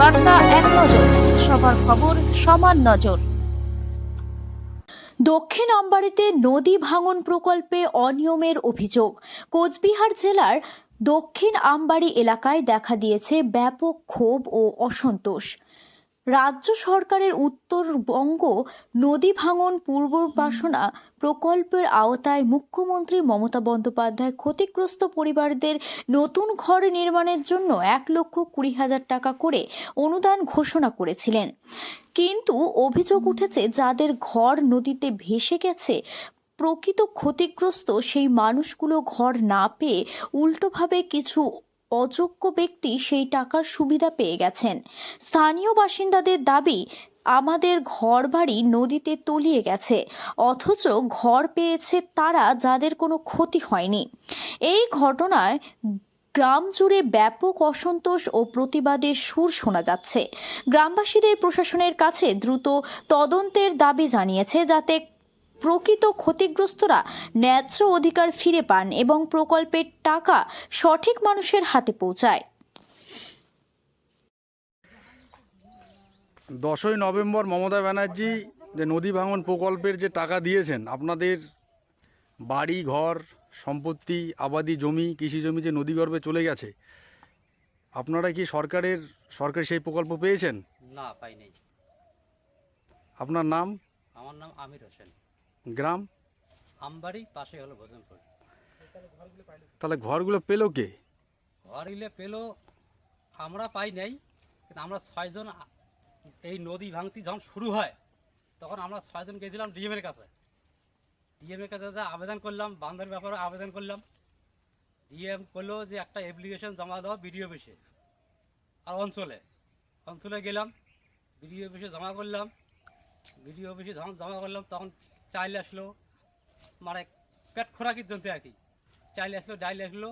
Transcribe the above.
বার্তা এক নজর, সবার খবর সমান নজর। দক্ষিণ আমবাড়িতে নদী ভাঙন প্রকল্পে অনিয়মের অভিযোগ। কোচবিহার জেলার দক্ষিণ আমবাড়ি এলাকায় দেখা দিয়েছে ব্যাপক ক্ষোভ ও অসন্তোষ। রাজ্য সরকারের উত্তরবঙ্গ নদী ভাঙন পূর্ববাসনা প্রকল্পের আওতায় মুখ্যমন্ত্রী মমতা বন্দ্যোপাধ্যায় ক্ষতিগ্রস্ত পরিবারদের নতুন ঘর নির্মাণের জন্য এক লক্ষ কুড়ি হাজার টাকা করে অনুদান ঘোষণা করেছিলেন। কিন্তু অভিযোগ উঠেছে, যাদের ঘর নদীতে ভেসে গেছে, প্রকৃত ক্ষতিগ্রস্ত সেই মানুষগুলো ঘর না পেয়ে উল্টোভাবে কিছু অযোগ্য ব্যক্তি সেই টাকার সুবিধা পেয়ে গেছেন। স্থানীয় বাসিন্দাদের দাবি, আমাদের ঘর বাড়ি নদীতে তলিয়ে গেছে, অথচ ঘর পেয়েছে তারা যাদের কোনো ক্ষতি হয়নি। এই ঘটনায় গ্রাম জুড়ে ব্যাপক অসন্তোষ ও প্রতিবাদের সুর শোনা যাচ্ছে। গ্রামবাসীদের প্রশাসনের কাছে দ্রুত তদন্তের দাবি জানিয়েছে যাতে প্রকৃত ক্ষতিগ্রস্তরা ন্যায্য অধিকার ফিরে পান এবং প্রকল্পের টাকা সঠিক মানুষের হাতে পৌঁছায়। দশই নভেম্বর মমতা ব্যানার্জি যে নদী ভাঙন প্রকল্পের যে টাকা দিয়েছেন আপনাদের বাড়ি ঘর সম্পত্তি আবাদি জমি কৃষি জমি যে নদীগর্ভে চলে গেছে আপনারা কি সরকারের সরকার সেই প্রকল্প পেয়েছেন? না পাই নাই আপনার নাম? আমার নাম আমির হোসেন। গ্রাম? আমবাড়ি পাশে হলো ভোজনপুর। তাহলে ঘরগুলো পেল কে? ঘর ইলে পেল আমরা পাই নাই কিন্তু আমরা ছয়জন এই নদী ভাঙতি যখন শুরু হয় তখন আমরা ছয়জন গেছিলাম ডিএমের কাছে। ডিএমের কাছে যা আবেদন করলাম বান্ধের ব্যাপারে আবেদন করলাম। ডিএম করল যে একটা অ্যাপ্লিকেশন জমা দাও বিডিও অফিসে আর অঞ্চলে। অঞ্চলে গেলাম বিডিও অফিসে জমা করলাম। বিডিও অফিসে যখন জমা করলাম তখন চাইল আসলো মানে পেট খোরাকির জন্য আর কি। চাইল আসলো ডাইল আসলো